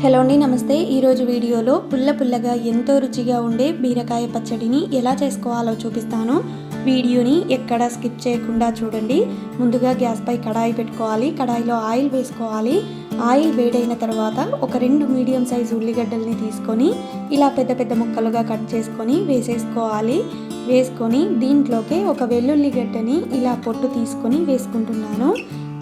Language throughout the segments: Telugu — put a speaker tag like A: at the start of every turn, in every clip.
A: హలో అండి నమస్తే. ఈరోజు వీడియోలో పుల్ల పుల్లగా ఎంతో రుచిగా ఉండే బీరకాయ పచ్చడిని ఎలా చేసుకోవాలో చూపిస్తాను. వీడియోని ఎక్కడ స్కిప్ చేయకుండా చూడండి. ముందుగా గ్యాస్పై కడాయి పెట్టుకోవాలి. కడాయిలో ఆయిల్ వేసుకోవాలి. ఆయిల్ వేడైన తర్వాత ఒక రెండు మీడియం సైజు ఉల్లిగడ్డల్ని తీసుకొని ఇలా పెద్ద పెద్ద ముక్కలుగా కట్ చేసుకొని వేసేసుకోవాలి. వేసుకొని దీంట్లోకి ఒక వెల్లుల్లిగడ్డని ఇలా పొట్టు తీసుకొని వేసుకుంటున్నాను.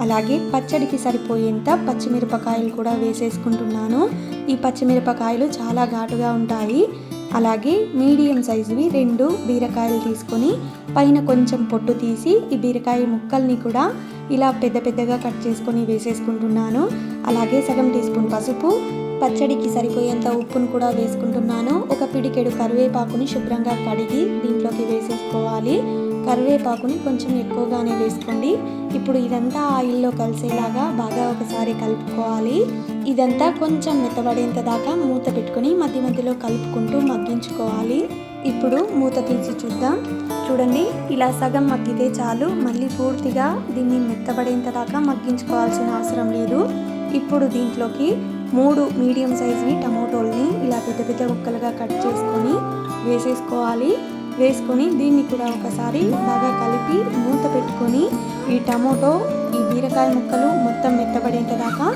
A: అలాగే పచ్చడికి సరిపోయేంత పచ్చిమిరపకాయలు కూడా వేసేసుకుంటున్నాను. ఈ పచ్చిమిరపకాయలు చాలా ఘాటుగా ఉంటాయి. అలాగే మీడియం సైజువి రెండు బీరకాయలు తీసుకొని పైన కొంచెం పొట్టు తీసి ఈ బీరకాయ ముక్కల్ని కూడా ఇలా పెద్ద పెద్దగా కట్ చేసుకొని వేసేసుకుంటున్నాను. అలాగే సగం టీ స్పూన్ పసుపు పచ్చడికి సరిపోయేంత ఉప్పును కూడా వేసుకుంటున్నాను. ఒక పిడికెడు కరివేపాకుని శుభ్రంగా కడిగి దీంట్లోకి వేసేసుకోవాలి. కరివేపాకుని కొంచెం ఎక్కువగానే వేసుకోండి. ఇప్పుడు ఇదంతా ఆయిల్లో కలిసేలాగా బాగా ఒకసారి కలుపుకోవాలి. ఇదంతా కొంచెం మెత్తబడేంత దాకా మూత పెట్టుకొని మధ్య మధ్యలో కలుపుకుంటూ మగ్గించుకోవాలి. ఇప్పుడు మూత తీసి చూద్దాం. చూడండి ఇలా సగం మగ్గితే చాలు. మళ్ళీ పూర్తిగా దీన్ని మెత్తబడేంత దాకా మగ్గించుకోవాల్సిన అవసరం లేదు. ఇప్పుడు దీంట్లోకి మూడు మీడియం సైజువి టమోటోల్ని ఇలా పెద్ద పెద్ద ముక్కలుగా కట్ చేసుకొని వేసేసుకోవాలి. వేసుకొని దీన్ని కూడా ఒకసారి బాగా కలిపి మూత పెట్టుకొని ఈ టమోటో ఈ బీరకాయ ముక్కలు మొత్తం మెత్తబడేంతదాకా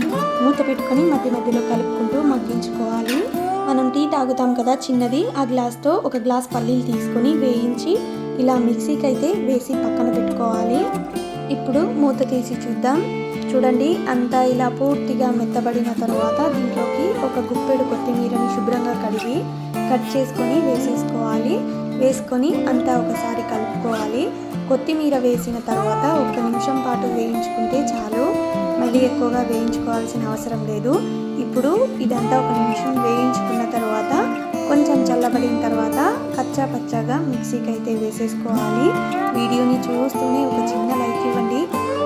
A: మూత పెట్టుకొని మధ్య మధ్యలో కలుపుకుంటూ మగ్గించుకోవాలి. మనం టీ తాగుతాం కదా చిన్నది ఆ గ్లాస్తో ఒక గ్లాస్ పల్లీలు తీసుకొని వేయించి ఇలా మిక్సీకి అయితే వేసి పక్కన పెట్టుకోవాలి. ఇప్పుడు మూత తీసి చూద్దాం. చూడండి అంతా ఇలా పూర్తిగా మెత్తబడిన తర్వాత దీంట్లోకి ఒక గుప్పెడు కొత్తిమీరని శుభ్రంగా కడిగి కట్ చేసుకొని వేసేసుకోవాలి. వేసుకొని అంతా ఒకసారి కలుపుకోవాలి. కొత్తిమీర వేసిన తర్వాత ఒక నిమిషం పాటు వేయించుకుంటే చాలు. మళ్ళీ ఎక్కువగా వేయించుకోవాల్సిన అవసరం లేదు. ఇప్పుడు ఇదంతా ఒక నిమిషం వేయించుకున్న తర్వాత కొంచెం చల్లబడిన తర్వాత కచ్చా పచ్చాగా మిక్సీకి అయితే వేసేసుకోవాలి. వీడియోని చూస్తూనే ఒక చిన్న లైక్ ఇవ్వండి.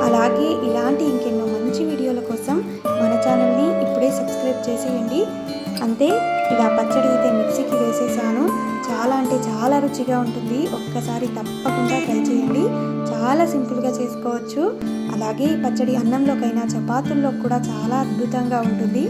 A: అలాగే ఇలాంటి ఇంకెన్నో మంచి వీడియోల కోసం మన ఛానల్ని ఇప్పుడే సబ్స్క్రైబ్ చేసేయండి. అంతే ఇలా పచ్చడి అయితే మిక్సీకి వేసేసాను. చాలా అంటే చాలా రుచిగా ఉంటుంది. ఒక్కసారి తప్పకుండా ట్రై చేయండి. చాలా సింపుల్గా చేసుకోవచ్చు. అలాగే పచ్చడి అన్నంలోకైనా చపాతీల్లో కూడా చాలా అద్భుతంగా ఉంటుంది.